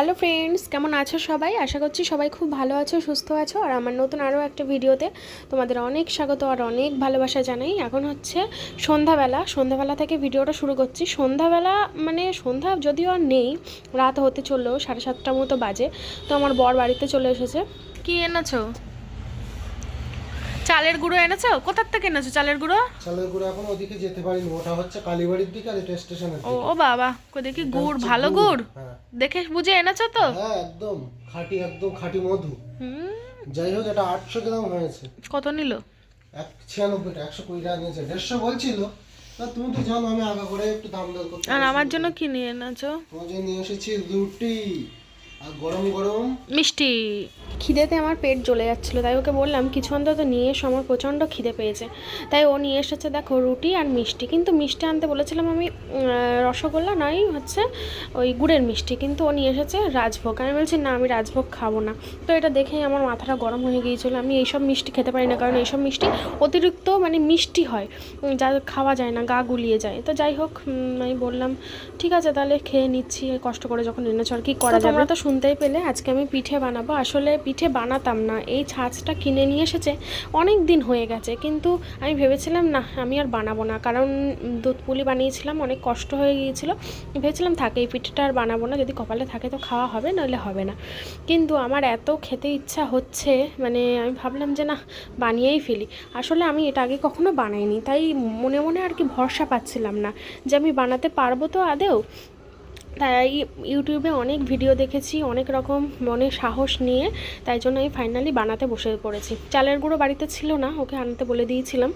Hello friends, কেমন আছো সবাই? আশা করছি সবাই খুব ভালো আছো, সুস্থ আছো। আর আমার নতুন আরও একটা ভিডিওতে তোমাদের অনেক স্বাগত আর অনেক ভালোবাসা জানাই। এখন হচ্ছে সন্ধ্যাবেলা সন্ধ্যাবেলা থেকে ভিডিওটা শুরু করছি। সন্ধ্যাবেলা মানে সন্ধ্যা যদিও আর নেই, রাত হতে চললেও সাড়ে সাতটার মতো বাজে। তো আমার বর বাড়িতে চলে এসেছে। কি এনেছো? চালের গুঁড়ো এনেছো? কোথার থেকে এনেছো চালের গুঁড়ো? চালের গুঁড়ো এখন ওদিকে যেতে পারিনি ওটা হচ্ছে কালীবাড়ির দিকে আর এটা স্টেশনের ও দিকে। ও বাবা কো দেখি গুড় ভালো গুড় হ্যাঁ। দেখে বুঝে এনেছো তো? হ্যাঁ একদম খাঁটি একদম খাঁটি মধু। হুম। যাই হোক এটা আটশো গ্রাম হয়েছে। কত নিল? এক ছিয়ানব্বইটা একশো কুড়ি টাকা নিয়েছে। দেড়শো বলছিল তা তুমি তো জানো আমি আগা করে একটু দাম দর করতে আর আমার জন্য কি নিয়ে এনেছো? তোমার জন্য নিয়ে এসেছি রুটি। আর গরম গরম? মিষ্টি। খিদেতে আমার পেট জ্বলে যাচ্ছিল তাই ওকে বললাম কিছু অন্তত নিয়ে এসো আমার প্রচণ্ড খিদে পেয়েছে। তাই ও নিয়ে এসেছে দেখো রুটি আর মিষ্টি। কিন্তু মিষ্টি আনতে বলেছিলাম আমি রসগোল্লা নয় হচ্ছে ওই গুড়ের মিষ্টি। কিন্তু ও নিয়ে এসেছে রাজভোগ। আমি বলছি না আমি রাজভোগ খাব না। তো এটা দেখেই আমার মাথাটা গরম হয়ে গিয়েছিল। আমি এইসব মিষ্টি খেতে পারি না কারণ এইসব মিষ্টি অতিরিক্ত মানে মিষ্টি হয় যা খাওয়া যায় না গা গুলিয়ে যায়। তো যাই হোক আমি বললাম ঠিক আছে তাহলে খেয়ে নিচ্ছি। কষ্ট করে যখন এনেছো আর কি করা যাবে? তো শুনতেই পেলে আজকে আমি পিঠে বানাবো। আসলে পিঠে বানাতাম না। এই ছাঁচটা কিনে নিয়ে এসেছে অনেক দিন হয়ে গেছে। কিন্তু আমি ভেবেছিলাম, না, আমি আর বানাবো না। কারণ দুধ পুলি বানিয়েছিলাম, অনেক কষ্ট হয়ে গিয়েছিল। ভেবেছিলাম, থাকে, এই পিঠেটা আর বানাবো না। যদি কপালে থাকে তো খাওয়া হবে, নইলে হবে না। কিন্তু আমার এত খেতে ইচ্ছা হচ্ছে মানে আমি ভাবলাম যে, না, বানিয়েই ফেলি। আসলে আমি এটা আগে কখনো বানাইনি। তাই মনে মনে আর কি ভরসা পাচ্ছিলাম না যে, আমি বানাতে পারব তো আদেও। তাই ইউটিউবে অনেক ভিডিও দেখেছি, অনেক রকম মনে সাহস নিয়ে, তাই জন্য আমি ফাইনালি বানাতে বসে পড়েছি। চালের গুঁড়ো বাড়িতে ছিল না, ওকে আনতে বলে দিয়েছিলাম।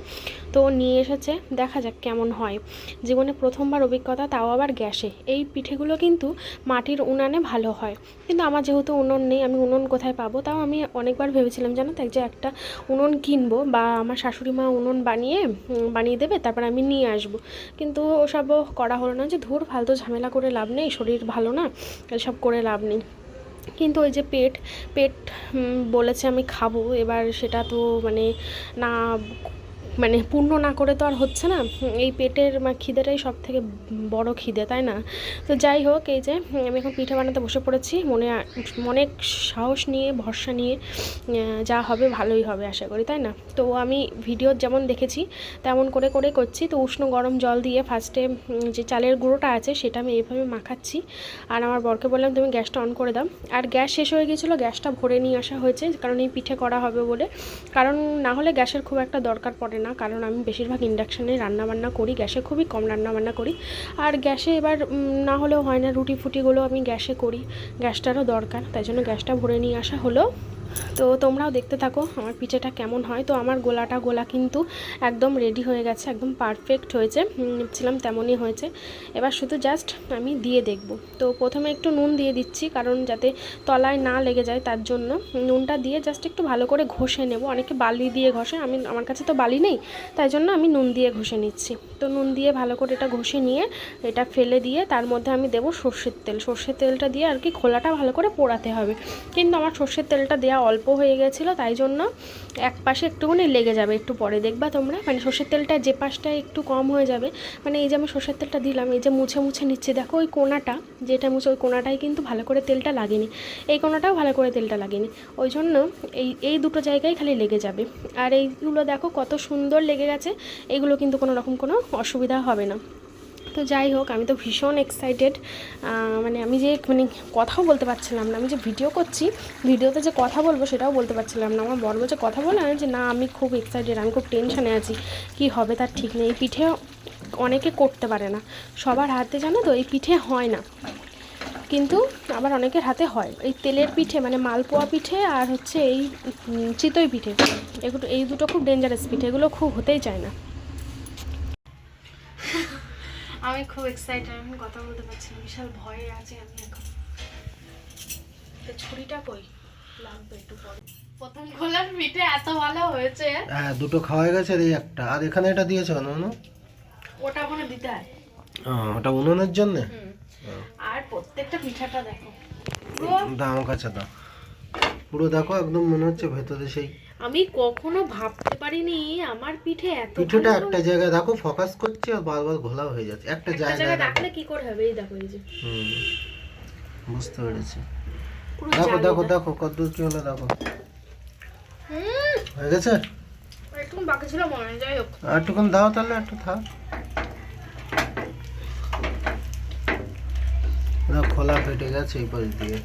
তো নিয়ে এসেছে, দেখা যাক কেমন হয়। জীবনে প্রথমবার অভিজ্ঞতা, তাও আবার গ্যাসে। এই পিঠেগুলো কিন্তু মাটির উনানে ভালো হয়। কিন্তু আমার যেহেতু উনুন নেই, আমি উনুন কোথায় পাবো? তাও আমি অনেকবার ভেবেছিলাম, জানো তো, যে একটা উনুন কিনবো বা আমার শাশুড়ি মা উনুন বানিয়ে বানিয়ে দেবে, তারপর আমি নিয়ে আসব। কিন্তু ওসবও করা হলো না, যে ধুর, ফালতু ঝামেলা করে লাভ নেই। শরীর ভালো না, এসব করে লাভ নেই। কিন্তু ওই যে পেট পেট বলেছে আমি খাব, এবার সেটা তো মানে না মানে পূর্ণ না করে তো আর হচ্ছে না। এই পেটের খিদেটাই সব থেকে বড় খিদে, তাই না? তো যাই হোক, এই যে, আমি এখন পিঠে বানাতে বসে পড়েছি। মনে অনেক সাহস নিয়ে, ভরসা নিয়ে যা হবে ভালোই হবে আশা করি, তাই না? তো আমি ভিডিও যেমন দেখেছি, তেমন করে করে করছি। তো উষ্ণ গরম জল দিয়ে ফার্স্টে যে চালের গুঁড়োটা আছে, সেটা আমি এইভাবে মাখাচ্ছি। আর আমার বরকে বললাম, তুমি গ্যাসটা অন করে দাও। আর গ্যাস শেষ হয়ে গিয়েছিল, গ্যাসটা ভরে নিয়ে আসা হয়েছে, কারণ এই পিঠে করা হবে বলে। কারণ না হলে গ্যাসের খুব একটা দরকার পড়ে না। কারণ আমি বেশিরভাগ ইন্ডাকশানে রান্নাবান্না করি, গ্যাসে খুবই কম রান্নাবান্না করি। আর গ্যাসে এবার না হলেও হয় না রুটি ফুটিগুলো আমি গ্যাসে করি, গ্যাসটারও দরকার, তাই জন্য গ্যাসটা ভরে নিয়ে আসা হলো। তো তোমরাও দেখতে থাকো আমার পিঠেটা কেমন হয়। তো আমার গোলাটা গোলা কিন্তু একদম রেডি হয়ে গেছে, একদম পারফেক্ট হয়েছে। ছিলাম তেমনই হয়েছে। এবার শুধু জাস্ট আমি দিয়ে দেখব। তো প্রথমে একটু নুন দিয়ে দিচ্ছি কারণ যাতে তলায় না লেগে যায় তার জন্য। নুনটা দিয়ে জাস্ট একটু ভালো করে ঘষে নেব। অনেকে বালি দিয়ে ঘষে, আমি, আমার কাছে তো বালি নেই, তাই জন্য আমি নুন দিয়ে ঘষে নিচ্ছি। তো নুন দিয়ে ভালো করে এটা ঘষে নিয়ে এটা ফেলে দিয়ে তার মধ্যে আমি দেবো সর্ষের তেল। সর্ষের তেলটা দিয়ে আর কি খোলাটা ভালো করে পোড়াতে হবে। কিন্তু আমার সর্ষের তেলটা দেওয়া অল্প হয়ে গেছিল, তাই জন্য এক পাশে একটুখানি লেগে যাবে, একটু পরে দেখবা তোমরা। মানে সর্ষের তেলটা যে পাশটা একটু কম হয়ে যাবে মানে এই যে আমি সর্ষের তেলটা দিলাম, এই যে মুছে মুছে নিচ্ছে, দেখো ওই কোনাটা, যেটা মুছে ওই কোনাটাই কিন্তু ভালো করে তেলটা লাগেনি। এই কোনাটাও ভালো করে তেলটা লাগেনি, ওই জন্য এই এই দুটো জায়গায় খালি লেগে যাবে। আর এইগুলো দেখো কত সুন্দর লেগে গেছে, এগুলো কিন্তু কোনো রকম কোনো অসুবিধা হবে না। তো যাই হোক, আমি তো ভীষণ এক্সাইটেড মানে আমি যে মানে কথাও বলতে পারছিলাম না। আমি যে ভিডিও করছি ভিডিওতে যে কথা বলব সেটাও বলতে পারছিলাম না। আমার বড় বলছে, কথা বলে। যে না, আমি খুব এক্সাইটেড আমি খুব টেনশানে আছি। কি হবে তার ঠিক নেই। এই পিঠে অনেকে করতে পারে না। সবার হাতে জানো তো, এই পিঠে হয় না। কিন্তু আবার অনেকের হাতে হয়। এই তেলের পিঠে মানে মালপোয়া পিঠে আর হচ্ছে এই চিতই পিঠে, এগুলো, এই দুটো খুব ডেঞ্জারাস পিঠে, এগুলো খুব হতেই চায় না। আমি খুব এক্সাইটেড আমি কথা বলতে পারছি না। বিশাল ভয়ে আছি আমি এখন। তো ছুরিটা কই? লাগবে একটু পরে। প্রথম খোলার পিঠে এত ভালো হয়েছে। হ্যাঁ দুটো খাওয়া গেছে এই একটা। আর এখানে এটা দিয়েছে কেন ওটা ওখানে দিতে হয়। ওটা উনুনের জন্য? আর প্রত্যেকটা পিঠাটা দেখো। দাম কাছে দাও। পুরো দেখো একদম মনে হচ্ছে ভেতরে সেই আমি কখনো ভাবতে পারিনি আমার পিঠে এত পিঠেটা একটা জায়গায় দেখো ফোকাস করছে আর বারবার ঘোলা হয়ে যাচ্ছে। একটা জায়গায় রাখলে কি করে হবে? এই দেখো এই যে। হুম। বুঝতে পেরেছি। দেখো দেখো দেখো। কত দূর কি হলো দেখো। হুম, হয়ে গেছে? একটু বাকি ছিল মনে যাই হোক। আর একটুখানি দাও তাহলে একটু থাক। খোলা ফেটে গেছে এই পাশ দিয়ে।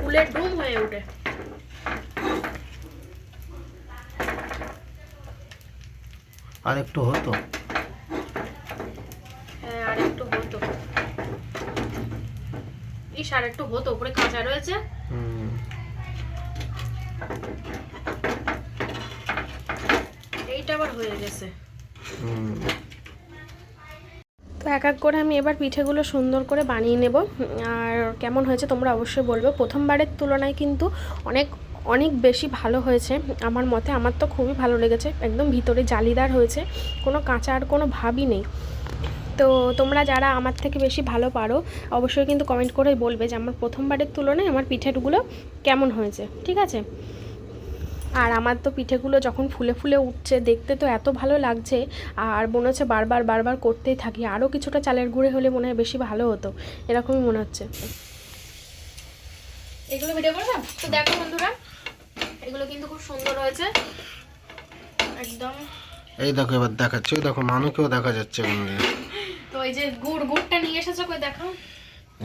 ফুলের ডুম হয়ে ওঠে। আর একটু হতো। হ্যাঁ আর একটু হতো। ইস আর একটু হতো উপরে কাঁচা রয়েছে। হুম। এইটা আবার হয়ে গেছে। হুম। তো এক এক করে আমি এবার পিঠেগুলো সুন্দর করে বানিয়ে নেব। আর কেমন হয়েছে তোমরা অবশ্যই বলবে। প্রথমবারের তুলনায় কিন্তু অনেক অনেক বেশি ভালো হয়েছে। আমার মতে আমার তো খুবই ভালো লেগেছে। একদম ভিতরে জালিদার হয়েছে। কোনো কাঁচা আর কোনো ভাবই নেই। তো তোমরা যারা আমার থেকে বেশি ভালো পারো, অবশ্যই কিন্তু কমেন্ট করে বলবে যে আমার প্রথমবারের তুলনায় আমার পিঠেগুলো কেমন হয়েছে। ঠিক আছে? আর আমার তো পিঠেগুলো যখন ফুলে ফুলে উঠছে, দেখতে তো এত ভালো লাগছে। আর মনে হচ্ছে বারবার বারবার করতেই থাকি। আরও কিছুটা চালের গুঁড়ে হলে মনে হয় বেশি ভালো হতো। এরকমই মনে হচ্ছে। এগুলো ভিডিও করবে তো দেখো বন্ধুরা এগুলো কিন্তু খুব সুন্দর হয়েছে। একদম। এই দেখো এবার দেখাচ্ছে। দেখো মানুকেও দেখা যাচ্ছে তো এই যে গুড় গুড়টা নিয়ে এসেছ কই দেখো?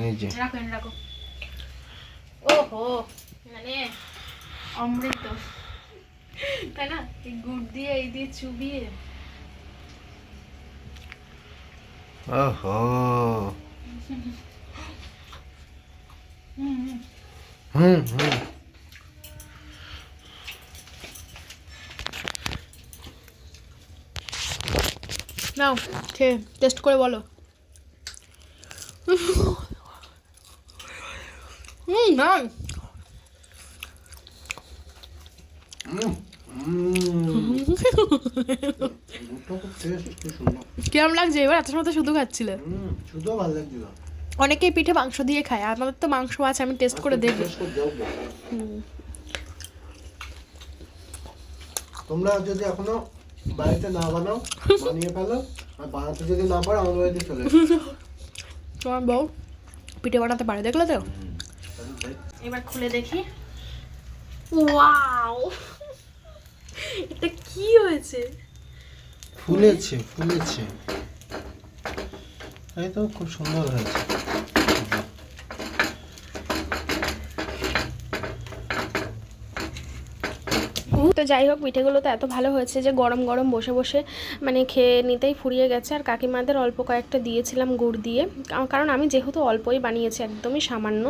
এই যে। রাখো এনে রাখো। ওহো মানে অমৃত। তাই না? এই গুড় দিয়ে এই দিয়ে চুবিয়ে। ওহো। হুম হুম। হুম হুম। নাও খেয়ে টেস্ট করে বলো। হুম না হুম হুম। দুটো খুব taste, কি সুন্দর। কিরম লাগছে? এবার এত সময় তো শুধু খাচ্ছিলে। শুধুও ভালো লাগছিল। অনেকেই পিঠে মাংস দিয়ে খায় আর আমাদের তো মাংস আছে আমি টেস্ট করে দেখব। Taste তোমরা যদি এখনও বাড়িতে না বানাও বানিয়ে ফেলো আর বানাতে যদি না পারো আমার বাড়িতে চলে। তোমার বউ পিঠে বানাতে পারে দেখলে তো? এবার খুলে দেখি। ওয়াও! এটা কি হয়েছে? ফুলেছে ফুলেছে। এই তো খুব সুন্দর হয়েছে তো যাই হোক, পিঠেগুলো তো এত ভালো হয়েছে যে গরম গরম বসে বসে মানে খেয়ে নিতেই ফুরিয়ে গেছে। আর কাকিমাদের অল্প কয়েকটা দিয়েছিলাম গুড় দিয়ে। কারণ আমি যেহেতু অল্পই বানিয়েছি, একদমই সামান্য।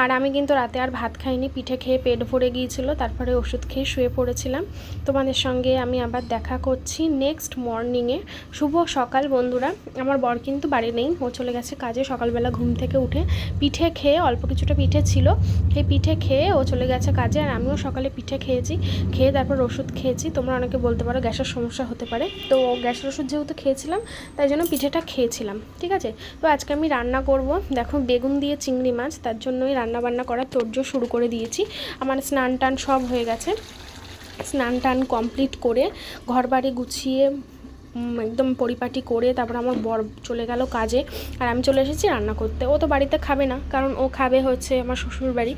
আর আমি কিন্তু রাতে আর ভাত খাইনি, পিঠে খেয়ে পেট ভরে গিয়েছিল, তারপরে ওষুধ খেয়ে শুয়ে পড়েছিলাম। তোমাদের সঙ্গে আমি আবার দেখা করছি নেক্সট মর্নিংয়ে শুভ সকাল বন্ধুরা, আমার বর কিন্তু বাড়ি নেই, ও চলে গেছে কাজে সকালবেলা ঘুম থেকে উঠে। পিঠে খেয়ে অল্প কিছুটা পিঠে ছিল, সেই পিঠে খেয়ে ও চলে গেছে কাজে, আর আমিও সকালে পিঠে খেয়েছি। খেয়ে তারপর ওষুধ খেয়েছি। তোমরা অনেকে বলতে পারো গ্যাসের সমস্যা হতে পারে। তো গ্যাসের ওষুধ যেহেতু খেয়েছিলাম, তাই জন্য পিঠেটা খেয়েছিলাম, ঠিক আছে? তো আজকে আমি রান্না করব। দেখো, বেগুন দিয়ে চিংড়ি মাছ, তার জন্যই রান্না বান্না করার তোড়জোড় শুরু করে দিয়েছি। আমার স্নান টান সব হয়ে গেছে। স্নান টান কমপ্লিট করে ঘর বাড়ি গুছিয়ে একদম পরিপাটি করে তারপর আমার বর চলে গেল কাজে। আর আমি চলে এসেছি রান্না করতে। ও তো বাড়িতে খাবে না, কারণ ও খাবে হচ্ছে আমার শ্বশুর বাড়ি।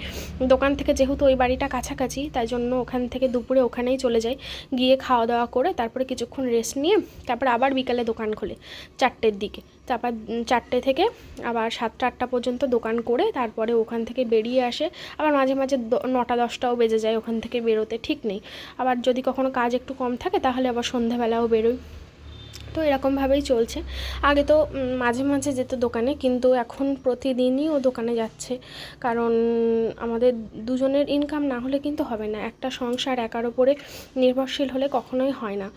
দোকান থেকে যেহেতু ওই বাড়িটা কাছাকাছি, তাই জন্য ওখান থেকে দুপুরে ওখানেই চলে যাই। গিয়ে খাওয়া দাওয়া করে তারপরে কিছুক্ষণ রেস্ট নিয়ে তারপর আবার বিকালে দোকান খোলে চারটের দিকে। তারপর চারটে থেকে আবার সাতটা, আটটা পর্যন্ত দোকান করে তারপরে ওখান থেকে বেরিয়ে আসে। আবার মাঝে মাঝে নটা, দশটাও বেজে যায় ওখান থেকে বেরোতে, ঠিক নেই। আবার যদি কখনো কাজ একটু কম থাকে তাহলে আবার সন্ধ্যাবেলাও বেরোই। তো এরকমভাবেই চলছে। আগে তো মাঝে মাঝে যেত দোকানে, কিন্তু এখন প্রতিদিনই ও দোকানে যাচ্ছে। কারণ আমাদের দুজনের ইনকাম না হলে কিন্তু হবে না। একটা সংসার একার ওপরে নির্ভরশীল হলে কখনোই হয় না।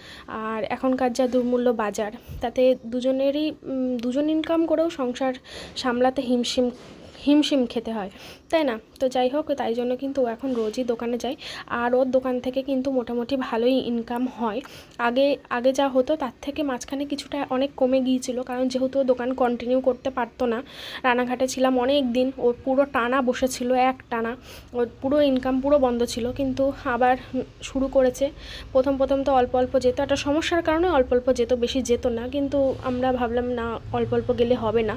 আর এখনকার যা দুর্মূল্য বাজার, তাতে দুজনেরই দুজন ইনকাম করেও সংসার সামলাতে হিমশিম হিমশিম খেতে হয়। তাই না? তো যাই হোক, তাই জন্য কিন্তু ও এখন রোজই দোকানে যায়। আর ওর দোকান থেকে কিন্তু মোটামুটি ভালোই ইনকাম হয়। আগে আগে যা হতো তার থেকে মাঝখানে কিছুটা অনেক কমে গিয়েছিল। কারণ যেহেতু ও দোকান কন্টিনিউ করতে পারতো না, রানাঘাটে ছিলাম অনেক দিন, ওর পুরো টানা বসেছিল এক টানা। ওর পুরো ইনকাম পুরো বন্ধ ছিল। কিন্তু আবার শুরু করেছে। প্রথম প্রথম তো অল্প অল্প যেত। একটা সমস্যার কারণে অল্প অল্প যেত, বেশি যেত না। কিন্তু আমরা ভাবলাম, না, অল্প অল্প গেলে হবে না।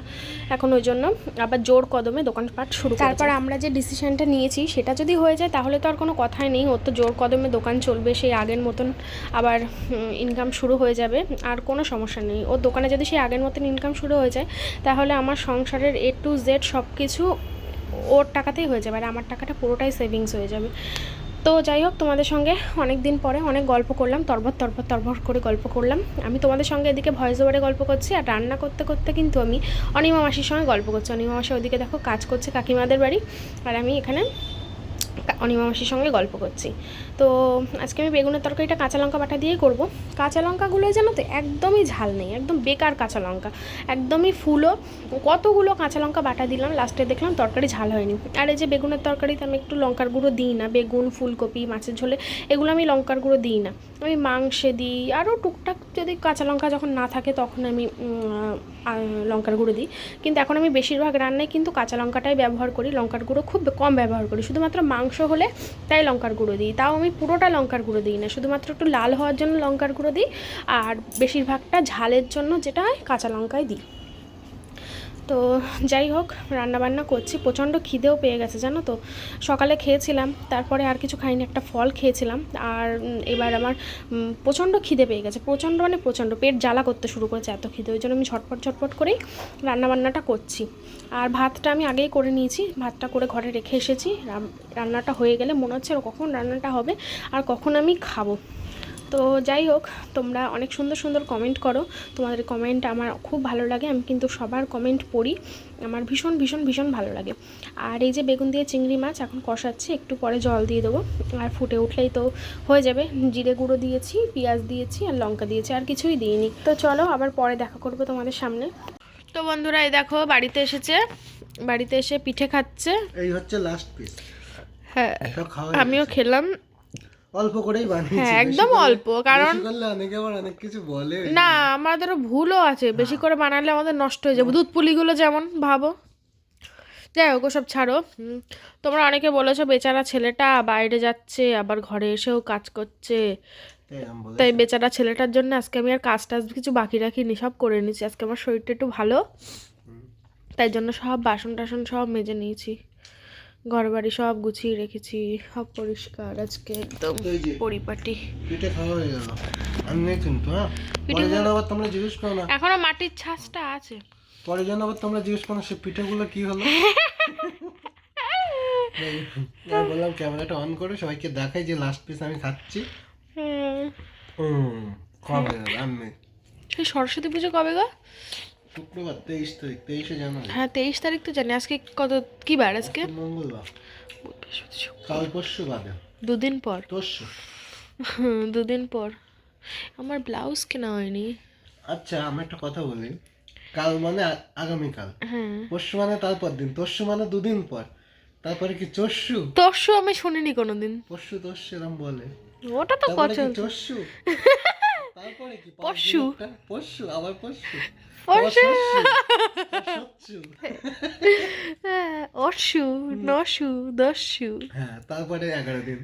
এখন ওই জন্য আবার জোর কদমে দোকানপাট শুরু তারপর আমরা যে ডিসিশনটা নিয়েছি, সেটা যদি হয়ে যায়, তাহলে তো আর কোনো কথাই নেই। ওর তো জোর কদমে দোকান চলবে, সেই আগের মতন আবার ইনকাম শুরু হয়ে যাবে। আর কোনো সমস্যা নেই। ওর দোকানে যদি সেই আগের মতন ইনকাম শুরু হয়ে যায়, তাহলে আমার সংসারের এ টু জেড সব কিছু ওর টাকাতেই হয়ে যাবে। আর আমার টাকাটা পুরোটাই সেভিংস হয়ে যাবে। তো যাই হোক, তোমাদের সঙ্গে অনেক দিন পরে অনেক গল্প করলাম, তরবর তরবর তরবর করে গল্প করলাম। আমি তোমাদের সঙ্গে এদিকে ভয়েস ওভারে গল্প করছি আর রান্না করতে করতে কিন্তু আমি অনিমা মাসির সঙ্গে গল্প করছি। অনিমা মাসি ওদিকে দেখো কাজ করছে কাকিমাদের বাড়ি আর আমি এখানে অনিমা মাসির সঙ্গে গল্প করছি। তো আজকে আমি বেগুনের তরকারিটা কাঁচা লঙ্কা বাটা দিয়েই করব। কাঁচা লঙ্কাগুলো জানো তো একদমই ঝাল নেই, একদম বেকার কাঁচা লঙ্কা। একদমই ফুলো, কতগুলো কাঁচা লঙ্কা বাটা দিলাম, লাস্টে দেখলাম তরকারি ঝাল হয়নি। আর এই যে বেগুনের তরকারিতে আমি একটু লঙ্কার গুঁড়ো দিই না, বেগুন, ফুলকপি, মাছের ঝোলে, এগুলো আমি লঙ্কার গুঁড়ো দিই না। আমি মাংসে দিই, আরও টুকটাক যদি কাঁচা লঙ্কা যখন না থাকে তখন আমি লঙ্কার গুঁড়ো দিই। কিন্তু এখন আমি বেশিরভাগ রান্নায় কিন্তু কাঁচা লঙ্কাটাই ব্যবহার করি। লঙ্কার গুঁড়ো খুব কম ব্যবহার করি। শুধুমাত্র মাংস হলে তাই লঙ্কার গুঁড়ো দিই। তাও আমি পুরোটা লঙ্কার গুঁড়ো দিই না। শুধুমাত্র একটু লাল হওয়ার জন্য লঙ্কার গুঁড়ো দিই। আর বেশিরভাগটা ঝালের জন্য যেটা হয় কাঁচা লঙ্কায় দিই। তো যাই হোক, রান্নাবান্না করছি। প্রচণ্ড খিদেও পেয়ে গেছে, জানো তো। সকালে খেয়েছিলাম, তারপরে আর কিছু খাইনি, একটা ফল খেয়েছিলাম। আর এবার আমার প্রচণ্ড খিদে পেয়ে গেছে। প্রচণ্ড মানে প্রচণ্ড, পেট জ্বালা করতে শুরু করেছে এত খিদে। ওই জন্য আমি ঝটপট ঝটপট করেই রান্নাবান্নাটা করছি। আর ভাতটা আমি আগেই করে নিয়েছি, ভাতটা করে ঘরে রেখে এসেছি। রান্নাটা হয়ে গেলে মনে হচ্ছে কখন রান্নাটা হবে, আর কখন আমি খাব। তো যাই হোক তোমরা অনেক সুন্দর সুন্দর কমেন্ট করো। তোমাদের কমেন্ট আমার খুব ভালো লাগে আমি কিন্তু সবার কমেন্ট পড়ি। আমার ভীষণ ভীষণ ভীষণ ভালো লাগে। আর এই যে বেগুন দিয়ে চিংড়ি মাছ এখন কষাচ্ছি একটু পরে জল দিয়ে দেবো। আর ফুটে উঠলেই তো হয়ে যাবে। জিরে গুঁড়ো দিয়েছি পেঁয়াজ দিয়েছি আর লঙ্কা দিয়েছি আর কিছুই দিইনি। তো চলো আবার পরে দেখা করব তোমাদের সামনে। তো বন্ধুরা এই দেখো বাড়িতে এসেছে। বাড়িতে এসে পিঠে খাচ্ছে। এই হচ্ছে লাস্ট পিস হ্যাঁ আমিও খেলাম। অল্প করেই বানিয়েছি হ্যাঁ একদম অল্প কারণ করলে অনেকে আবার অনেক কিছু বলে। না আমাদেরও ভুলও আছে বেশি করে বানালে আমাদের নষ্ট হয়ে যাবে। দুধ পুলিগুলো যেমন ভাবো। যাই হোক ওসব ছাড়ো। তোমরা অনেকে বলেছ বেচারা ছেলেটা বাইরে যাচ্ছে আবার ঘরে এসেও কাজ করছে। তাই তাই বেচারা ছেলেটার জন্য আজকে আমি আর কাজ টাজ কিছু বাকি রাখিনি সব করে নিয়েছি। আজকে আমার শরীরটা একটু ভালো। তাই জন্য সব বাসন টাসন সব মেজে নিয়েছি। ঘর বাড়ি সব গুছিয়ে রেখেছি সব পরিষ্কার আজকে একদম পরিপাটি। পিঠে খাওয়া হয়ে গেল। আমি নেই কিন্তু হ্যাঁ? পরে যেন আবার তোমরা জিজ্ঞেস করো না। এখনও মাটির ছাঁচটা আছে। পরে যেন আবার তোমরা জিজ্ঞেস করো সে পিঠেগুলো কি হলো? আমি বললাম ক্যামেরাটা অন করে সবাইকে দেখাই যে লাস্ট পিস আমি খাচ্ছি। হুম। কবে আমি সেই সরস্বতী পুজো কবে গো? শুক্রবার তেইশ তারিখ তেইশে জানুয়ারি। হ্যাঁ তেইশ তারিখ তো জানি। আজকে কত কি বার আজকে? মঙ্গলবার। কাল পরশু বাদে। দুদিন পর। তরশু হুম, দুদিন পর। আমার ব্লাউজ কেনা হয়নি। আচ্ছা আমি একটা কথা বলি। কাল মানে আগামীকাল। হ্যাঁ। পরশু মানে তারপর দিন। তরশু মানে দুদিন পর। তারপরে কি চরশু? তর্ষু আমি শুনিনি কোনোদিন। পরশু তরশু এরম বলে। ওটা তো কচল কি তারপরে কি? পরশু। পরশু আবার পরশু? পরশু। হ্যাঁ, অসু নসু হ্যাঁ তারপরে এগারো দিন।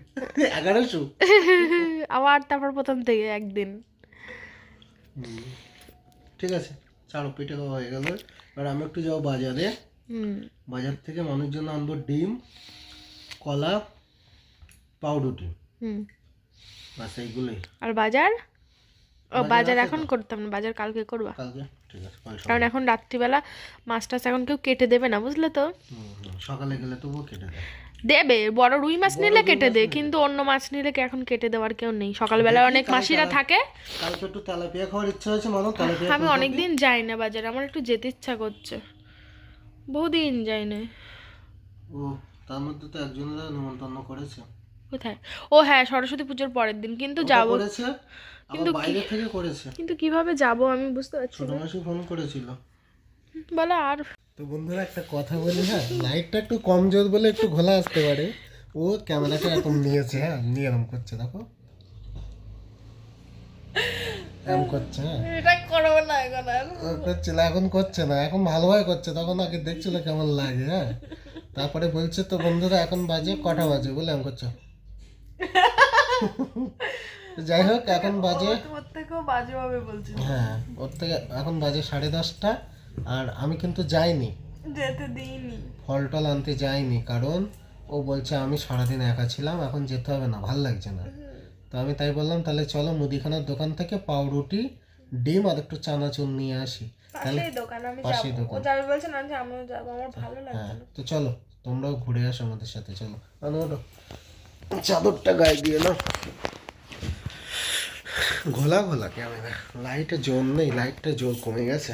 এগারোশু আবার তারপর প্রথম থেকে একদিন। ঠিক আছে ছাড়ো পিঠে খাওয়া হয়ে গেল। এবার আমি একটু যাব বাজারে। বাজার থেকে মানুষের জন্য আনব ডিম কলা পাউরুটি। হুম। বাস এইগুলোই। আর বাজার? ও বাজার বাজার এখন করতাম না বাজার কালকে করবা? কালকে? ঠিক আছে কারণ এখন রাত্রিবেলা মাছ টাছ এখন কেউ কেটে দেবে না বুঝলে তো? সকালে গেলে তবুও কেটে দেবে বড় রুই মাছ নিলে কেটে দে কিন্তু অন্য মাছ নিলে কি এখন কেটে দেওয়ার কেউ নেই? সকালবেলা অনেক মাসিরা থাকে। কালকে একটু তেলাপিয়া খাওয়ার ইচ্ছা হয়েছে মানুষ তেলাপিয়া আমি অনেকদিন যাই না বাজারে আমার একটু যেতে ইচ্ছা করছে। বহুদিন যাই না ও তার মধ্যে তো একজনেরা নিমন্ত্রণ করেছে। কোথায়? ও হ্যাঁ সরস্বতী পুজোর পরের দিন কিন্তু যাব। করেছে? বাইরে থেকে করেছে? কিন্তু কীভাবে যাব আমি বুঝতে পারছি ছোট না। মাসি ফোন করেছিল। বলো আর। তো বন্ধুরা একটা কথা বলি হ্যাঁ? লাইটটা একটু কম জোর বলে একটু ঘোলা আসতে পারে। ও ক্যামেরাটা এরকম নিয়েছে হ্যাঁ? নিয়ে এরকম করছে দেখো। এরকম করছে হ্যাঁ? এটা করব না এখন আর। ও করছিল এখন করছে না। এখন ভালোভাবে করছে তখন আগে দেখছিল কেমন লাগে হ্যাঁ? তারপরে বলছে তো বন্ধুরা এখন বাজে কটা বাজে? বলে এরকম করছ। যাই হোক এখন বাজে ওর থেকেও বাজে বলছি হ্যাঁ ওর থেকে এখন বাজে সাড়ে দশটা আর আমি কিন্তু যাইনি। যেতে দিইনি। ফল টল আনতে যাইনি কারণ ও বলছে আমি সারাদিন একা ছিলাম এখন যেতে হবে না ভালো লাগছে না। তো আমি তাই বললাম তাহলে চলো মুদিখানার দোকান থেকে পাউরুটি ডিম আর একটু চানাচুর নিয়ে আসি। তাহলে দোকান আমি পাশেই যাব। ও যাবে বলছে না যে আমিও যাব আমার ভালো লাগে হ্যাঁ তো চলো তোমরাও ঘুরে আসো আমাদের সাথে চলো। আনো। চাদরটা গায়ে দিয়ে না ঘোলা ঘোলা ক্যামেরা লাইটের জোর নেই লাইটটা জোর কমে গেছে।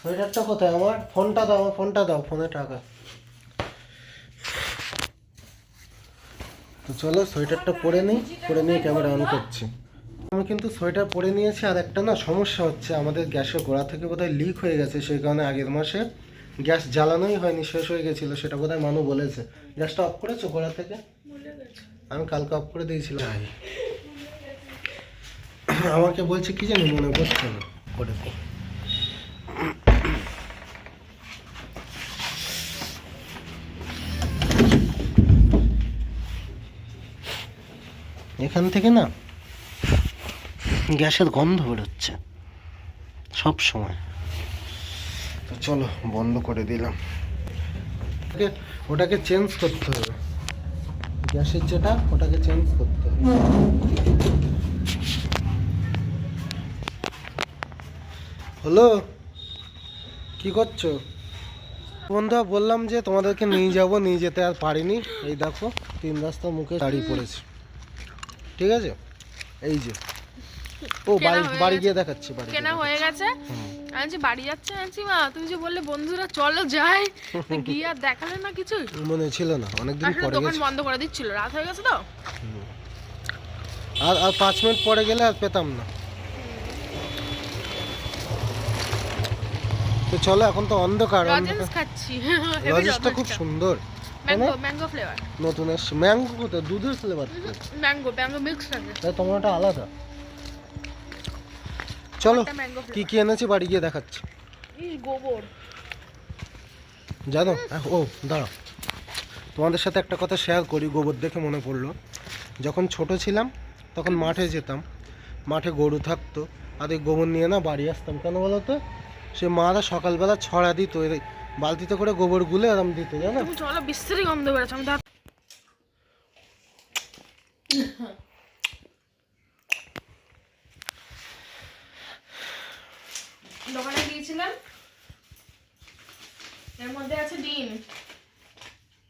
সোয়েটারটা কোথায়? আমার ফোনটা দাও, আমার ফোনটা দাও, ফোনে টাকা। তো চলো সোয়েটারটা পরে নিই, পরে নিয়ে ক্যামেরা অন করছি। আমি কিন্তু সোয়েটার পরে নিয়েছি, আর একটা না সমস্যা হচ্ছে, আমাদের গ্যাসের গোড়া থেকে বোধহয় লিক হয়ে গেছে, সেই কারণে আগের মাসে গ্যাস জ্বালানোই হয়নি শেষ হয়ে গেছিল সেটা বোধহয় মানু বলেছে। গ্যাসটা অফ করেছ গোড়া থেকে? আমি কালকে অফ করে দিয়েছিলাম। আমাকে বলছে কি জানি মনে পড়ছে না করে এখান থেকে না গ্যাসের গন্ধ বেরোচ্ছে সব সময়। তো চলো, বন্ধ করে দিলাম। ওটাকে- চেঞ্জ করতে হবে। গ্যাসের যেটা, ওটাকে চেঞ্জ করতে হবে। হলো? কি করছ? বন্ধুরা, বললাম যে তোমাদেরকে নিয়ে যাব, নিয়ে যেতে আর পারিনি। এই দেখো, তিন রাস্তা মুখে দাঁড়িয়ে পড়েছে। ঠিক আছে? এই যে। ও বাড়ি বাড়ি গিয়ে দেখাচ্ছি বাড়ি কেনা হয়ে গেছে। আমি বাড়ি যাচ্ছে আনছি মা। তুমি যে বললে বন্ধুরা চলো যাই। গিয়ে আর দেখালে না কিছু মনে ছিল না অনেকদিন পরে দোকান বন্ধ করে দিচ্ছিল রাত হয়ে গেছে তো? আর আর পাঁচ মিনিট পরে গেলে আর পেতাম না। তো চলো এখন তো অন্ধকার লজেন্স খাচ্ছি। লজিসটা খুব সুন্দর। ম্যাঙ্গো ম্যাঙ্গো ফ্লেভার নতুন এসছে। ম্যাঙ্গো কোথায়? দুধের ফ্লেভার ম্যাঙ্গো ম্যাঙ্গো মিক্স থাকে তাই আলাদা? চলো কি কি এনেছি বাড়ি গিয়ে দেখাচ্ছি। গোবর। জানো ও দাঁড়াও। তোমাদের সাথে একটা কথা শেয়ার করি গোবর দেখে মনে পড়ল। যখন ছোট ছিলাম তখন মাঠে যেতাম। মাঠে গরু থাকতো আর এই গোবর নিয়ে না বাড়ি আসতাম। কেন বলো তো? সে মারা সকালবেলা ছড়া দিত বালতিতে করে গোবর গুলে আরাম দিত জানো? চলো বিশ্রী গন্ধ বেরোচ্ছে। আমি গিয়েছিলাম এর মধ্যে আছে ডিম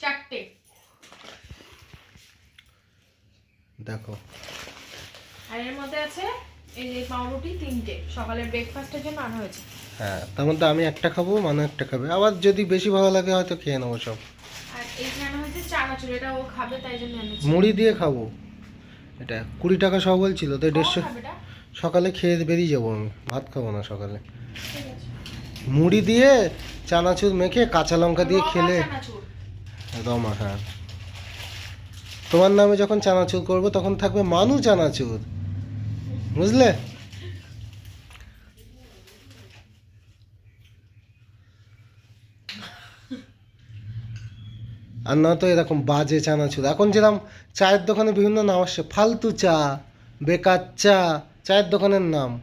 চারটে। দেখো। আর এর মধ্যে আছে এই যে পাউরুটি তিনটে সকালে ব্রেকফাস্টের জন্য আনা হয়েছে। হ্যাঁ তার মধ্যে আমি একটা খাব মানে একটা খাবে। আবার যদি বেশি ভালো লাগে হয়তো খেয়ে নেব সব। আর এইখানে আনা হয়েছে চানাচুর এটা ও খাবে তাই জন্য এনেছি। মুড়ি দিয়ে খাব। এটা কুড়ি টাকা সহ বলছিল তো দেড়শো সকালে খেয়ে বেরিয়ে যাব আমি। ভাত খাব না সকালে। মুড়ি দিয়ে চানাচুর মেখে কাঁচা লঙ্কা দিয়ে খেলে। রমা হ্যাঁ। তোমার নামে যখন চানাচুর করব তখন থাকবে মানু চানাচুর। বুঝলে? আর নয়তো এরকম বাজে চানাচুর। এখন যেরকম চায়ের দোকানে বিভিন্ন নাম আসছে ফালতু চা বেকার চা চায়ের দোকানের নাম।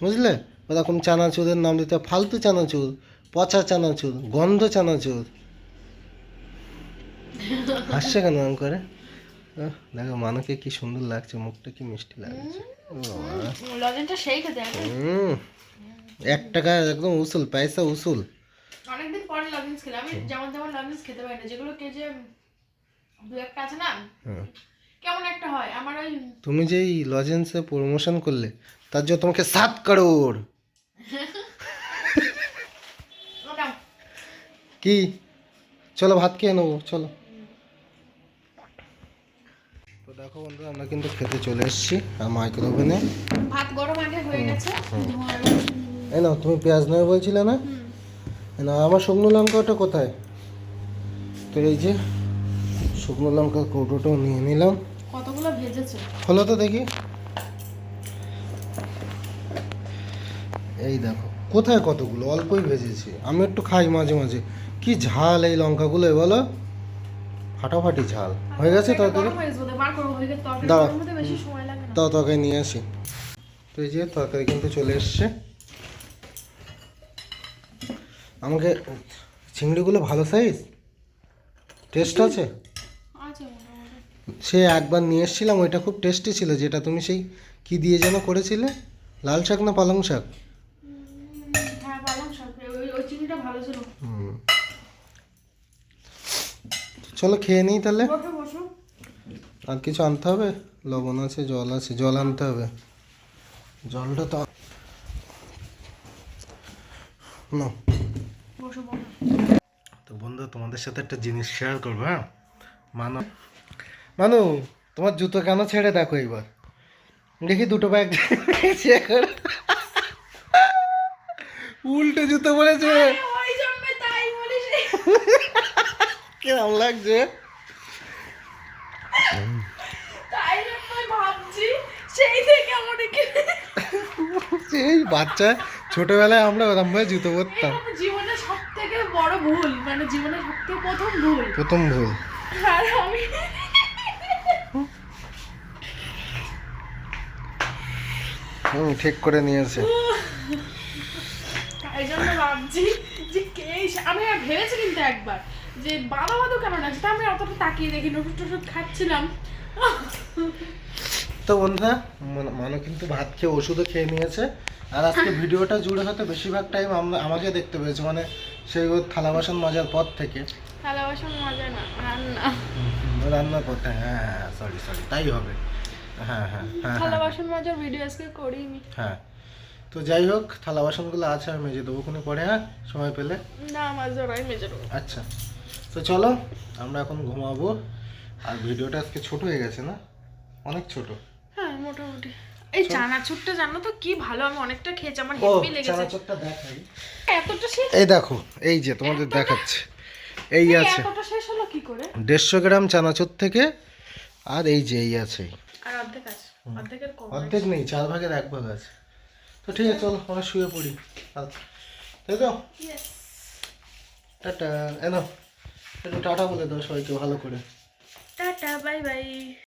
বুঝলে? ওরকম চানাচুরের নাম দিতে ফালতু চানাচুর পচা চানাচুর গন্ধ চানাচুর। হাসছে কেন এরকম করে? দেখো মানুকে কি সুন্দর লাগছে মুখটা কি মিষ্টি লাগছে। এক টাকা একদম উসুল পয়সা উসুল। অনেকদিন পরে লজেন্স খেলাম আমি যেমন তেমন লজেন্স খেতে পারি না। যেগুলো কে যে দু একটা আছে না হ্যাঁ। কেমন একটা হয়। আমার ওই তুমি যে এই লজেন্সে প্রমোশন করলে তার জন্য তোমাকে সাত করোড় কি? চলো ভাত খেয়ে নেব চলো। তো দেখো বন্ধু আমরা কিন্তু খেতে চলে এসেছি আর মাইক্রো ওভেনে। ভাত গরম আগে হয়ে গেছে এই নাও তুমি পেঁয়াজ নেবে বলছিলে না? না আমার শুকনো লঙ্কাটা কোথায়? তো এই যে শুকনো লঙ্কার কৌটোটাও নিয়ে নিলাম। কতগুলো ভেজেছে? হলো তো দেখি। এই দেখো কোথায় কতগুলো? অল্পই ভেজেছি। আমি একটু খাই মাঝে মাঝে। কি ঝাল এই লঙ্কাগুলো বলো? ফাটাফাটি ঝাল। হয়ে গেছে তরকারি? দাঁড়াও। তাও তরকারি নিয়ে আসি। তো এই যে তরকারি কিন্তু চলে এসছে। আমাকে চিংড়িগুলো ভালো সাইজ টেস্ট আছে? আছে সে একবার নিয়ে এসেছিলাম ওইটা খুব টেস্টি ছিল যেটা তুমি সেই কি দিয়ে যেন করেছিলে? লাল শাক না পালং শাক? চলো খেয়ে নিই তাহলে? আর কিছু আনতে হবে? লবণ আছে জল আছে জল আনতে হবে। জলটা তো না বসো বসো। তো বন্ধু তোমাদের সাথে একটা জিনিস শেয়ার করব হ্যাঁ? মানো মানু তোমার জুতো কেন ছেড়ে দেখো এবার দেখি দুটো ব্যাগ উল্টো জুতো পড়েছে ওই জন্য তাই বলিস কেমন লাগছে? সেই বাচ্চা ছোটবেলায় আমরা ওরম ভাবে জুতো পরতাম। জীবনে সব থেকে বড় ভুল মানে জীবনে সব থেকে প্রথম ভুল। প্রথম ভুল। আর আমি হুম ঠিক করে নিয়েছে। তাই জন্য ভাবছি যে কে আমি ভেবেছি কিন্তু একবার যে বাবা বাদু কেন ডাকছে তা আমি অতটা তাকিয়ে দেখি ওষুধ টষুধ খাচ্ছিলাম। তো বন্ধুরা মান- কিন্তু ভাত খেয়ে ওষুধও খেয়ে নিয়েছে। আর আজকে ভিডিওটা জুড়ে হয়তো বেশিরভাগ টাইম আমরা আমাকে দেখতে পেয়েছে মানে সেই ওর থালা বাসন মাজার পর থেকে। থালা বাসন মজা না রান্না। রান্না করতে হ্যাঁ হ্যাঁ সরি সরি তাই হবে। হ্যাঁ হ্যাঁ হ্যাঁ থালা হ্যাঁ। বাসন মাজার ভিডিও আজকে করিনি। হ্যাঁ। তো যাই হোক থালা বাসনগুলো আছে আমি মেজে দেবো কোনো পরে হ্যাঁ? সময় পেলে? না মাজা নয় মেজে দেবো। আচ্ছা। তো চলো আমরা এখন ঘুমাবো। আর ভিডিওটা আজকে ছোট হয়ে গেছে না? অনেক ছোট। হ্যাঁ মোটামুটি। এই চানাচুরটা জানো তো কি ভালো আমি অনেকটা খেয়েছি আমার হেভি লেগেছে। চানাচুরটা দেখাই। এতটা শেষ? এই দেখো এই যে তোমাদের দেখাচ্ছে। এই আছে। এতটা শেষ হলো কি করে? দেড়শো গ্রাম চানাচুর থেকে আর এই যে এই আছে। আর অর্ধেক আছে। অর্ধেকের কম অর্ধেক নেই চার ভাগের এক ভাগ আছে। তো ঠিক আছে চলো আমরা শুয়ে পড়ি। তাই তো? টাটা এনো একটু টাটা বলে দাও সবাইকে ভালো করে। Tata bye bye.